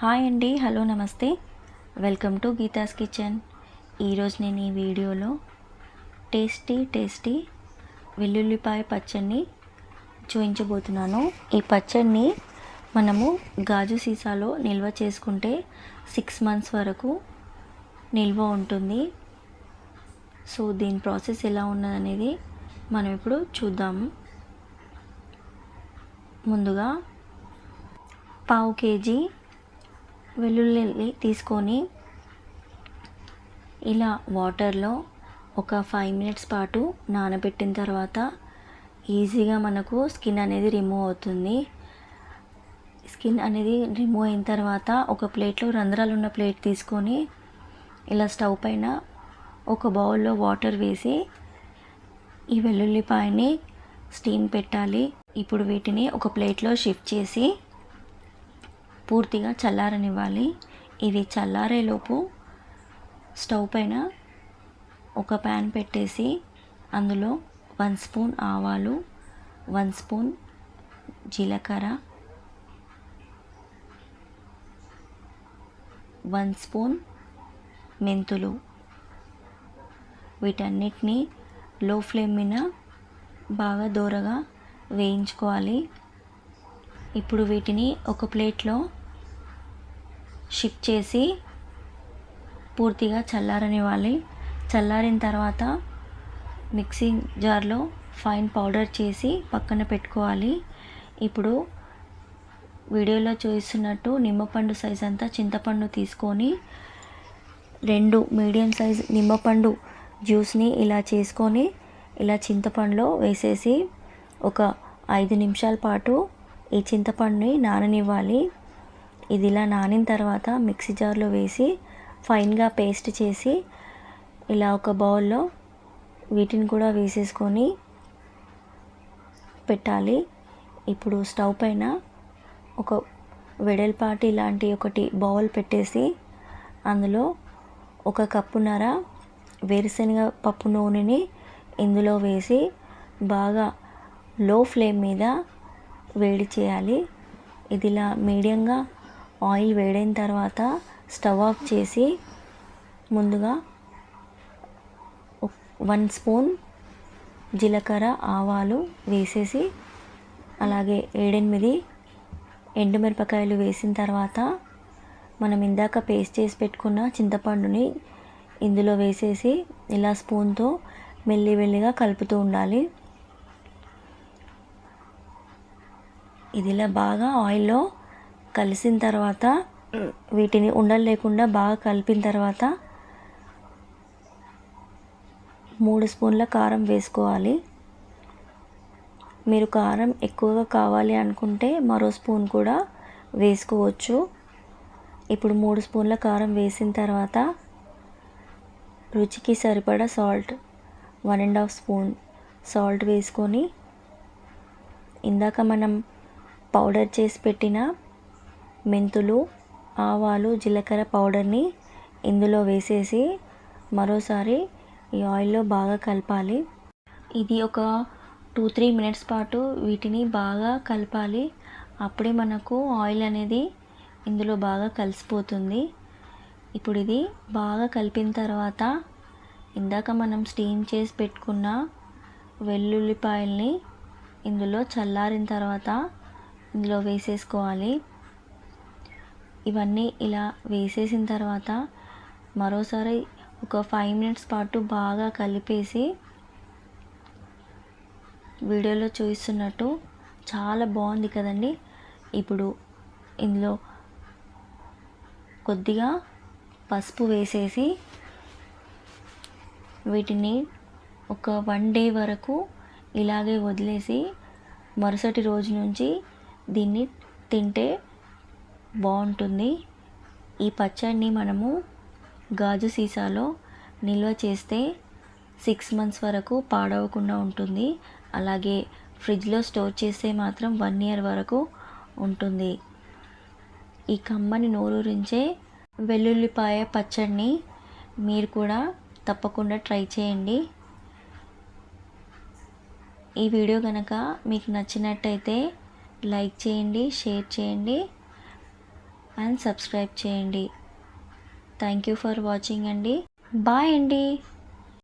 Hi అండి hello నమస్తే. Welcome to Geetha's kitchen. ఈరోజు నేను ఈ వీడియోలో టేస్టీ టేస్టీ వెల్లుల్లిపాయ పచ్చడిని చూపించబోతున్నాను. ఈ పచ్చడిని మనము గాజు సీసాలో నిల్వ చేసుకుంటే సిక్స్ మంత్స్ వరకు నిల్వ ఉంటుంది. సో దీని ప్రాసెస్ ఎలా ఉన్నదనేది మనం ఇప్పుడు చూద్దాము ముందుగా పావు కేజీ వెల్లుల్లి తీసుకొని ఇలా వాటర్లో ఒక ఫైవ్ మినిట్స్ పాటు నానబెట్టిన తర్వాత ఈజీగా మనకు స్కిన్ అనేది రిమూవ్ అవుతుంది. స్కిన్ అనేది రిమూవ్ అయిన తర్వాత ఒక ప్లేట్లో రంధ్రాలు ఉన్న ప్లేట్ తీసుకొని ఇలా స్టవ్ పైన ఒక బౌల్లో వాటర్ వేసి ఈ వెల్లుల్లిపాయని స్టీమ్ పెట్టాలి. ఇప్పుడు వీటిని ఒక ప్లేట్లో షిఫ్ట్ చేసి పూర్తిగా చల్లారనివ్వాలి. ఇవి చల్లారేలోపు స్టవ్ పైన ఒక ప్యాన్ పెట్టేసి అందులో వన్ స్పూన్ ఆవాలు వన్ స్పూన్ జీలకర్ర వన్ స్పూన్ మెంతులు. వీటన్నిటిని లో ఫ్లేమ్ మీద బాగా దూరగా వేయించుకోవాలి. ఇప్పుడు వీటిని ఒక ప్లేట్లో షిఫ్ట్ చేసి పూర్తిగా చల్లారనివ్వాలి. చల్లారిన తర్వాత మిక్సింగ్ జార్లో ఫైన్ పౌడర్ చేసి పక్కన పెట్టుకోవాలి. ఇప్పుడు వీడియోలో చూస్తున్నట్టు నిమ్మపండు సైజ్ అంతా చింతపండు తీసుకొని రెండు మీడియం సైజ్ నిమ్మపండు జ్యూస్ని ఇలా చేసుకొని ఇలా చింతపండులో వేసేసి ఒక ఐదు నిమిషాల పాటు ఈ చింతపండుని నాననివ్వాలి. ఇది ఇలా నానిన తర్వాత మిక్సీ జార్లో వేసి ఫైన్గా పేస్ట్ చేసి ఇలా ఒక బౌల్లో వీటిని కూడా వేసేసుకొని పెట్టాలి. ఇప్పుడు స్టవ్ పైన ఒక వెడల్పాటి లాంటి ఒకటి బౌల్ పెట్టేసి అందులో ఒక కప్పున్నర వేరుశనగ పప్పు నూనెని ఇందులో వేసి బాగా లో ఫ్లేమ్ మీద వేడి చేయాలి. ఇది ఇలా మీడియంగా ఆయిల్ వేడైన తర్వాత స్టవ్ ఆఫ్ చేసి ముందుగా వన్ స్పూన్ జీలకర్ర ఆవాలు వేసేసి అలాగే ఏడెనిమిది ఎండుమిరపకాయలు వేసిన తర్వాత మనం ఇందాక పేస్ట్ చేసి పెట్టుకున్న చింతపండుని ఇందులో వేసేసి ఇలా స్పూన్తో మెల్లి మెల్లిగా కలుపుతూ ఉండాలి. ఇది ఇలా బాగా ఆయిల్లో కలిసిన తర్వాత వీటిని ఉండలు లేకుండా బాగా కలిపిన తర్వాత మూడు స్పూన్ల కారం వేసుకోవాలి. మీరు కారం ఎక్కువగా కావాలి అనుకుంటే మరో స్పూన్ కూడా వేసుకోవచ్చు. ఇప్పుడు మూడు స్పూన్ల కారం వేసిన తర్వాత రుచికి సరిపడా salt one and half spoon salt వేసుకొని ఇందాక మనం పౌడర్ చేసి పెట్టిన మెంతులు ఆవాలు జీలకర్ర పౌడర్ని ఇందులో వేసేసి మరోసారి ఈ ఆయిల్లో బాగా కలపాలి. ఇది ఒక టూ త్రీ మినిట్స్ పాటు వీటిని బాగా కలపాలి. అప్పుడే మనకు ఆయిల్ అనేది ఇందులో బాగా కలిసిపోతుంది. ఇప్పుడు ఇది బాగా కలిపిన తర్వాత ఇందాక మనం స్టీమ్ చేసి పెట్టుకున్న వెల్లుల్లిపాయల్ని ఇందులో చల్లారిన తర్వాత ఇందులో వేసేసుకోవాలి. ఇవన్నీ ఇలా వేసేసిన తర్వాత మరోసారి ఒక ఫైవ్ మినిట్స్ పాటు బాగా కలిపేసి వీడియోలో చూపిస్తున్నట్టు చాలా బాగుంది కదండి. ఇప్పుడు ఇందులో కొద్దిగా పసుపు వేసేసి వీటిని ఒక వన్ డే వరకు ఇలాగే వదిలేసి మరుసటి రోజు నుంచి దీన్ని తింటే బాగుంటుంది. ఈ పచ్చడిని మనము గాజు సీసాలో నిల్వ చేస్తే సిక్స్ మంత్స్ వరకు పాడవకుండా ఉంటుంది. అలాగే ఫ్రిడ్జ్లో స్టోర్ చేస్తే మాత్రం వన్ ఇయర్ వరకు ఉంటుంది. ఈ కమ్మని నోరూరించే వెల్లుల్లిపాయ పచ్చడిని మీరు కూడా తప్పకుండా ట్రై చేయండి. ఈ వీడియో కనుక మీకు నచ్చినట్టయితే లైక్ చేయండి షేర్ చేయండి. అండ్ సబ్స్క్రైబ్ చేయండి. థ్యాంక్ యూ ఫర్ వాచింగ్ అండి. బాయ్ అండి.